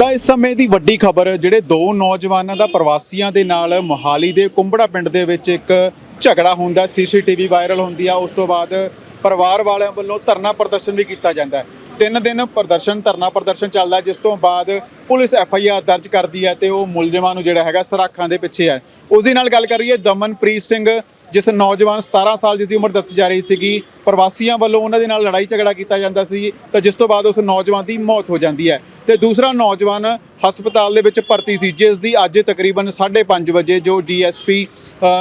ਤਾਂ ਇਸ ਸਮੇਂ ਦੀ ਵੱਡੀ ਖਬਰ, ਜਿਹੜੇ ਦੋ ਨੌਜਵਾਨਾਂ ਦਾ ਪ੍ਰਵਾਸੀਆਂ ਦੇ ਨਾਲ ਮੋਹਾਲੀ ਦੇ ਕੁੰਬੜਾ ਪਿੰਡ ਦੇ ਵਿੱਚ ਇੱਕ ਝਗੜਾ ਹੁੰਦਾ ਸੀਸੀਟੀਵੀ ਵਾਇਰਲ ਹੁੰਦੀ ਆ, ਉਸ ਤੋਂ ਬਾਅਦ ਪਰਿਵਾਰ ਵਾਲਿਆਂ ਵੱਲੋਂ ਧਰਨਾ ਪ੍ਰਦਰਸ਼ਨ ਵੀ ਕੀਤਾ ਜਾਂਦਾ ਤਿੰਨ ਦਿਨ ਪ੍ਰਦਰਸ਼ਨ, ਧਰਨਾ ਪ੍ਰਦਰਸ਼ਨ ਚੱਲਦਾ ਜਿਸ ਤੋਂ ਬਾਅਦ ਪੁਲਿਸ ਐਫ ਆਈ ਆਰ ਦਰਜ ਕਰਦੀ ਹੈ ਤੇ ਉਹ ਮੁਲਜ਼ਮਾਂ ਨੂੰ ਜਿਹੜਾ ਹੈਗਾ ਸਰਾਖਾਂ ਦੇ ਪਿੱਛੇ ਹੈ। ਉਸ ਦੇ ਨਾਲ ਗੱਲ ਕਰੀਏ, ਦਮਨਪ੍ਰੀਤ ਸਿੰਘ ਜਿਸ ਨੌਜਵਾਨ 17 ਸਾਲ ਜਿਸ ਦੀ ਉਮਰ ਦੱਸੀ ਜਾ ਰਹੀ ਸੀਗੀ, ਪ੍ਰਵਾਸੀਆਂ ਵੱਲੋਂ ਉਹਨਾਂ ਦੇ ਨਾਲ ਲੜਾਈ ਝਗੜਾ ਕੀਤਾ ਜਾਂਦਾ ਸੀ, ਤਾਂ ਜਿਸ ਤੋਂ ਬਾਅਦ ਉਸ ਨੌਜਵਾਨ ਦੀ ਮੌਤ ਹੋ ਜਾਂਦੀ ਹੈ। ਤੇ ਦੂਸਰਾ ਨੌਜਵਾਨ ਹਸਪਤਾਲ ਦੇ ਵਿੱਚ ਭਰਤੀ ਸੀ ਜਿਸ ਦੀ ਅੱਜ ਤਕਰੀਬਨ 5:30 ਵਜੇ ਜੋ ਡੀਐਸਪੀ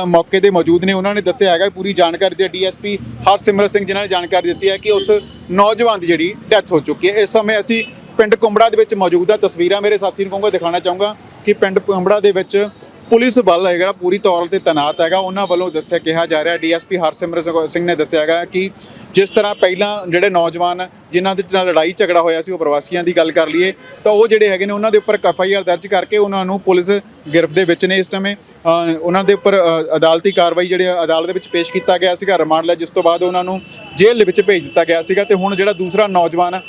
ਮੌਕੇ ਤੇ ਮੌਜੂਦ ਨੇ, ਉਹਨਾਂ ਨੇ ਦੱਸਿਆ ਹੈਗਾ, ਪੂਰੀ ਜਾਣਕਾਰੀ ਦੇ ਡੀਐਸਪੀ ਹਰਸਿਮਰਤ ਸਿੰਘ ਜਿਨ੍ਹਾਂ ਨੇ ਜਾਣਕਾਰੀ ਦਿੱਤੀ ਹੈ ਕਿ ਉਸ ਨੌਜਵਾਨ ਦੀ ਜਿਹੜੀ ਡੈਥ ਹੋ ਚੁੱਕੀ ਹੈ। ਇਸ ਸਮੇਂ ਅਸੀਂ ਪਿੰਡ ਕੁੰਬੜਾ ਦੇ ਵਿੱਚ ਮੌਜੂਦ ਆ ਤਸਵੀਰਾਂ ਮੇਰੇ ਸਾਥੀ ਨੂੰ ਕਹੂੰਗਾ, ਦਿਖਾਉਣਾ ਚਾਹੂੰਗਾ ਕਿ ਪਿੰਡ ਕੁੰਬੜਾ ਦੇ ਵਿੱਚ ਪੁਲਿਸ ਬਲ ਹੈ ਜਿਹੜਾ ਪੂਰੀ ਤੌਰ ਤੇ ਤੈਨਾਤ ਹੈਗਾ। ਉਹਨਾਂ ਵੱਲੋਂ ਦੱਸਿਆ, ਕਿਹਾ ਜਾ ਰਿਹਾ, ਡੀਐਸਪੀ ਹਰਸਿਮਰਤ ਸਿੰਘ- ਨੇ ਦੱਸਿਆ ਹੈਗਾ ਕਿ ਜਿਸ ਤਰ੍ਹਾਂ ਪਹਿਲਾਂ ਜਿਹੜੇ ਨੌਜਵਾਨ, ਜਿਨ੍ਹਾਂ ਦੇ ਨਾਲ ਲੜਾਈ ਝਗੜਾ ਹੋਇਆ ਸੀ, ਉਹ ਪ੍ਰਵਾਸੀਆਂ ਦੀ ਗੱਲ ਕਰ ਲਈਏ, ਤਾਂ ਉਹ ਜਿਹੜੇ ਹੈਗੇ ਨੇ, ਉਹਨਾਂ ਦੇ ਉੱਪਰ ਐਫ ਆਈ ਆਰ ਦਰਜ ਕਰਕੇ ਉਹਨਾਂ ਨੂੰ ਪੁਲਿਸ ਗ੍ਰਿਫ਼ਤ ਦੇ ਵਿੱਚ ਨੇ ਇਸ ਸਮੇਂ। ਉਹਨਾਂ ਦੇ ਉੱਪਰ ਅਦਾਲਤੀ ਕਾਰਵਾਈ ਜਿਹੜੇ ਅਦਾਲਤ ਦੇ ਵਿੱਚ ਪੇਸ਼ ਕੀਤਾ ਗਿਆ ਸੀਗਾ, ਰਿਮਾਂਡ ਲਿਆ, ਜਿਸ ਤੋਂ ਬਾਅਦ ਉਹਨਾਂ ਨੂੰ ਜੇਲ੍ਹ ਦੇ ਵਿੱਚ ਭੇਜ ਦਿੱਤਾ ਗਿਆ ਸੀਗਾ। ਤੇ ਹੁਣ ਜਿਹੜਾ ਦੂਸਰਾ ਨੌਜਵਾਨ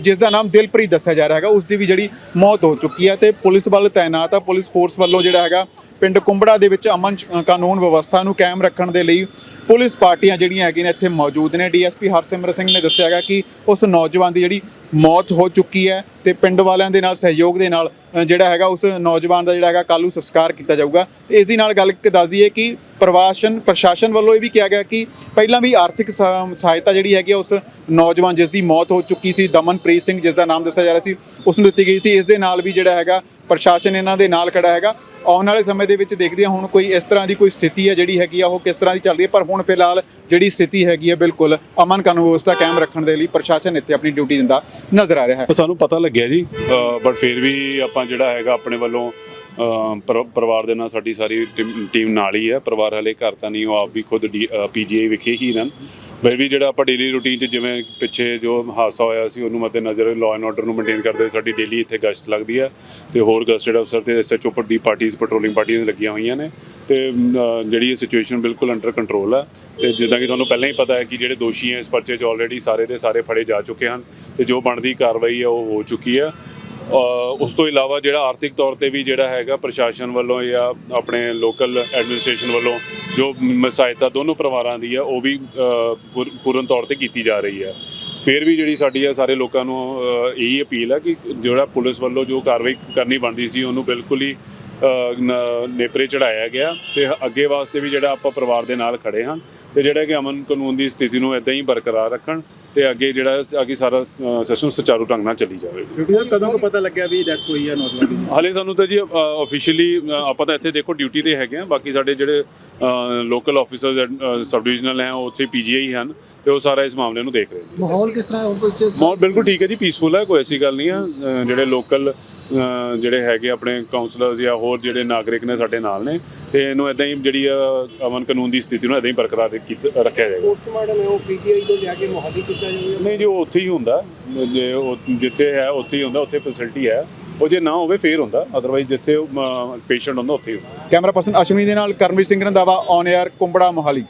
ਜਿਸ ਦਾ ਨਾਮ ਦਿਲਪ੍ਰੀਤ ਦੱਸਿਆ ਜਾ ਰਿਹਾ ਹੈਗਾ, ਉਸ ਦੀ ਵੀ ਜਿਹੜੀ ਮੌਤ ਹੋ ਚੁੱਕੀ ਹੈ ਤੇ ਪੁਲਿਸ ਵੱਲ ਤਾਇਨਾਤ ਆ, ਪੁਲਿਸ ਫੋਰਸ ਵੱਲੋਂ ਜਿਹੜਾ ਹੈਗਾ ਪਿੰਡ ਕੁੰਬੜਾ ਦੇ ਵਿੱਚ ਅਮਨ ਕਾਨੂੰਨ ਵਿਵਸਥਾ ਨੂੰ ਕਾਇਮ ਰੱਖਣ ਦੇ ਲਈ ਪੁਲਿਸ ਪਾਰਟੀਆਂ ਜਿਹੜੀਆਂ ਹੈਗੀਆਂ ਨੇ ਇੱਥੇ ਮੌਜੂਦ ਨੇ। ਡੀਐਸਪੀ ਹਰਸਿਮਰਤ ਸਿੰਘ ਨੇ ਦੱਸਿਆ ਹੈਗਾ ਕਿ ਉਸ ਨੌਜਵਾਨ ਦੀ ਜਿਹੜੀ ਮੌਤ ਹੋ ਚੁੱਕੀ ਹੈ ਤੇ ਪਿੰਡ ਵਾਲਿਆਂ ਦੇ ਨਾਲ, ਸਹਿਯੋਗ ਦੇ ਨਾਲ ਜਿਹੜਾ ਹੈਗਾ ਉਸ ਨੌਜਵਾਨ ਦਾ ਜਿਹੜਾ ਹੈਗਾ ਕੱਲ੍ਹ ਨੂੰ ਸੰਸਕਾਰ ਕੀਤਾ ਜਾਊਗਾ। ਤੇ ਇਸ ਦੀ ਨਾਲ ਗੱਲ ਕ- ਦੱਸ ਦਈਏ ਕਿ ਪ੍ਰਵਾਸ਼ਨ ਪ੍ਰਸ਼ਾਸਨ ਵੱਲੋਂ ਇਹ ਵੀ ਕਿਹਾ ਗਿਆ ਕਿ ਪਹਿਲਾਂ ਵੀ ਆਰਥਿਕ ਸਹਾ- ਸਹਾਇਤਾ ਜਿਹੜੀ ਹੈਗੀ ਆ ਉਸ ਨੌਜਵਾਨ ਜਿਸ ਦੀ ਮੌਤ ਹੋ ਚੁੱਕੀ ਸੀ, ਦਮਨਪ੍ਰੀਤ ਸਿੰਘ ਜਿਸ ਦਾ ਨਾਮ ਦੱਸਿਆ ਜਾ ਰਿਹਾ ਸੀ, ਉਸ ਨੂੰ ਦਿੱਤੀ ਗਈ ਸੀ। ਇਸ ਦੇ ਨਾਲ ਵੀ ਜਿਹੜਾ ਹੈਗਾ ਪ੍ਰਸ਼ਾਸਨ ਇਹਨਾਂ ਦੇ ਨਾਲ ਖੜਾ ਹੈਗਾ। ਆਉਣ ਵਾਲੇ ਸਮੇਂ ਦੇ ਵਿੱਚ ਦੇਖਦੇ ਹਾਂ ਹੁਣ ਕੋਈ ਇਸ ਤਰ੍ਹਾਂ ਦੀ ਕੋਈ ਸਥਿਤੀ ਹੈ ਜਿਹੜੀ ਹੈਗੀ ਆ, ਉਹ ਕਿਸ ਤਰ੍ਹਾਂ ਦੀ ਚੱਲ ਰਹੀ ਹੈ। ਪਰ ਹੁਣ ਫਿਲਹਾਲ ਜਿਹੜੀ ਸਥਿਤੀ ਹੈਗੀ ਆ, ਬਿਲਕੁਲ ਅਮਨ ਕਾਨੂੰਨ ਵਿਵਸਥਾ ਕਾਇਮ ਰੱਖਣ ਦੇ ਲਈ ਪ੍ਰਸ਼ਾਸਨ ਇੱਥੇ ਆਪਣੀ ਡਿਊਟੀ ਦਿੰਦਾ ਨਜ਼ਰ ਆ ਰਿਹਾ ਹੈ। ਸਾਨੂੰ ਪਤਾ ਲੱਗਿਆ ਜੀ ਬਟ ਫਿਰ ਵੀ ਆਪਾਂ ਜਿਹੜਾ ਹੈਗਾ ਆਪਣੇ ਵੱਲੋਂ ਪਰ- ਪਰਿਵਾਰ ਦੇ ਨਾਲ ਸਾਡੀ ਸਾਰੀ ਟੀਮ- ਟੀਮ ਨਾਲ ਹੀ ਹੈ। ਪਰਿਵਾਰ ਹਲੇ ਘਰ ਤਾਂ ਨਹੀਂ, ਉਹ ਆਪ ਵੀ ਖੁਦ ਪੀਜੀਆਈ ਵਿਖੇ ਹੀ ਰਹਿਣ। ਫਿਰ ਵੀ ਜਿਹੜਾ ਆਪਾਂ ਡੇਲੀ ਰੂਟੀਨ 'ਚ ਜਿਵੇਂ ਪਿੱਛੇ ਜੋ ਹਾਦਸਾ ਹੋਇਆ ਸੀ, ਉਹਨੂੰ ਮੱਦੇ ਨਜ਼ਰ ਲਾਅ ਐਂਡ ਆਰਡਰ ਨੂੰ ਮੇਨਟੇਨ ਕਰਦੇ ਹੋਏ ਸਾਡੀ ਡੇਲੀ ਇੱਥੇ ਗਸ਼ਤ ਲੱਗਦੀ ਹੈ ਤੇ ਹੋਰ ਗਸਟਡ ਅਫਸਰ ਤੇ ਐਸਐਚਓ ਪੱਡੀ ਪਾਰਟੀਆਂ ਪੈਟਰੋਲਿੰਗ ਪਾਰਟੀਆਂ ਲੱਗੀਆਂ ਹੋਈਆਂ ਨੇ ਤੇ ਜਿਹੜੀ ਇਹ ਸਿਚੁਏਸ਼ਨ ਬਿਲਕੁਲ ਅੰਡਰ ਕੰਟਰੋਲ ਹੈ ਤੇ ਜਿੱਦਾਂ ਕਿ ਤੁਹਾਨੂੰ ਪਹਿਲਾਂ ਹੀ ਪਤਾ ਹੈ ਕਿ ਜਿਹੜੇ ਦੋਸ਼ੀ ਹੈ ਇਸ ਪਰਚੇ 'ਚ ਆਲਰੇਡੀ ਸਾਰੇ ਦੇ ਸਾਰੇ ਫੜੇ ਜਾ ਚੁੱਕੇ ਹਨ ਤੇ ਜੋ ਬਣਦੀ ਕਾਰਵਾਈ ਹੈ ਉਹ ਹੋ ਚੁੱਕੀ ਹੈ। ਉਸ ਤੋਂ ਇਲਾਵਾ ਜਿਹੜਾ ਆਰਥਿਕ ਤੌਰ ਤੇ ਵੀ ਜਿਹੜਾ ਹੈਗਾ ਪ੍ਰਸ਼ਾਸਨ ਵੱਲੋਂ ਜਾਂ ਆਪਣੇ ਲੋਕਲ ਐਡਮਿਨਿਸਟ੍ਰੇਸ਼ਨ ਵੱਲੋਂ ਜੋ ਸਹਾਇਤਾ ਦੋਨੋਂ ਪਰਿਵਾਰਾਂ ਦੀ ਆ, ਉਹ ਵੀ ਪੂਰ- ਪੂਰਨ ਤੌਰ ਤੇ ਕੀਤੀ ਜਾ ਰਹੀ ਹੈ ਫਿਰ ਵੀ ਜਿਹੜੀ ਸਾਡੀ ਆ ਸਾਰੇ ਲੋਕਾਂ ਨੂੰ ਇਹੀ ਅਪੀਲ ਆ ਕਿ ਜਿਹੜਾ ਪੁਲਿਸ ਵੱਲੋਂ ਜੋ ਕਾਰਵਾਈ ਕਰਨੀ ਬਣਦੀ ਸੀ, ਉਹਨੂੰ ਬਿਲਕੁਲ ਹੀ ਨੇਪਰੇ ਚੜਾਇਆ ਗਿਆ ਤੇ ਅੱਗੇ ਵਾਸਤੇ ਵੀ ਜਿਹੜਾ ਆਪਾਂ ਪਰਿਵਾਰ ਦੇ ਨਾਲ ਖੜੇ ਹਾਂ ਤੇ ਜਿਹੜਾ ਕਿ ਅਮਨ ਕਾਨੂੰਨ ਦੀ ਸਥਿਤੀ ਨੂੰ ਇਦਾਂ ਹੀ ਬਰਕਰਾਰ ਰੱਖਣ ਤੇ ਅੱਗੇ ਜਿਹੜਾ ਅੱਗੇ ਸਾਰਾ ਸਿਸਟਮ ਸੁਚਾਰੂ ਢੰਗ ਨਾਲ ਚੱਲੀ ਜਾਵੇ। ਦਾ ਕਦੋਂ ਕੁ ਪਤਾ ਲੱਗਿਆ ਵੀ ਡੈਥ ਹੋਈ ਹੈ ਨੌਜਵਾਨ ਦੀ? ਹਾਲੇ ਸਾਨੂੰ ਤਾਂ ਜੀ ਆਫੀਸ਼ੀਅਲੀ ਆਪਾਂ ਤਾਂ ਇੱਥੇ ਦੇਖੋ ਡਿਊਟੀ ਤੇ ਹੈਗੇ ਆ। ਬਾਕੀ ਸਾਡੇ ਜਿਹੜੇ ਲੋਕਲ ਆਫੀਸਰਸ ਸਬ ਡਿਵੀਜ਼ਨਲ ਹੈ ਉਹ ਉੱਥੇ ਪੀਜੀਆਈ ਹਨ ਤੇ ਉਹ ਸਾਰਾ ਇਸ ਮਾਮਲੇ ਨੂੰ ਦੇਖ ਰਹੇ ਨੇ। ਮਾਹੌਲ ਕਿਸ ਤਰ੍ਹਾਂ ਹੈ? ਮਾਹੌਲ ਬਿਲਕੁਲ ਠੀਕ ਹੈ ਜੀ ਪੀਸਫੁਲ ਹੈ ਕੋਈ ਐਸੀ ਗੱਲ ਨਹੀਂ ਆ ਅ, ਜਿਹੜੇ ਲੋਕਲ ਜਿਹੜੇ ਹੈਗੇ ਆਪਣੇ ਕਾਉਂਸਲਰਸ ਜਾਂ ਹੋਰ ਜਿਹੜੇ ਨਾਗਰਿਕ ਨੇ ਸਾਡੇ ਨਾਲ ਨੇ ਤੇ ਇਹਨੂੰ ਇਦਾਂ ਹੀ ਜਿਹੜੀ ਆ, ਅਮਨ ਕਾਨੂੰਨ ਦੀ ਸਥਿਤੀ ਨੂੰ ਇਦਾਂ ਹੀ ਬਰਕਰਾਰ ਕੀਤਾ ਰੱਖਿਆ ਜਾਏਗਾ। ਪੋਸਟਮਾਰਟਮ ਹੈ ਉਹ ਪੀਜੀਆਈ ਤੋਂ ਜਾ ਕੇ ਮੁਹੱਲੀ ਕੀਤਾ ਜਾਊਗਾ ਨਹੀਂ ਜੀ ਉਹ ਉੱਥੇ ਹੀ ਹੁੰਦਾ। ਜੇ ਉਹ ਜਿੱਥੇ ਹੈ ਉੱਥੇ ਹੀ ਹੁੰਦਾ ਉੱਥੇ ਫੈਸਿਲਿਟੀ ਹੈ। ਉਹ ਜੇ ਨਾ ਹੋਵੇ ਫੇਰ ਹੁੰਦਾ। ਅਦਰਵਾਈਜ਼ ਜਿੱਥੇ ਪੇਸ਼ੈਂਟ ਹੁੰਦਾ ਉੱਥੇ ਹੀ ਹੁੰਦਾ। ਕੈਮਰਾ ਪਰਸਨ ਅਸ਼ਵਨੀ ਦੇ ਨਾਲ ਕਰਮਵੀਰ ਸਿੰਘ ਰੰਧਾਵਾ ਔਨ 에ਅਰ ਕੁੰਬੜਾ ਮੋਹਾਲੀ।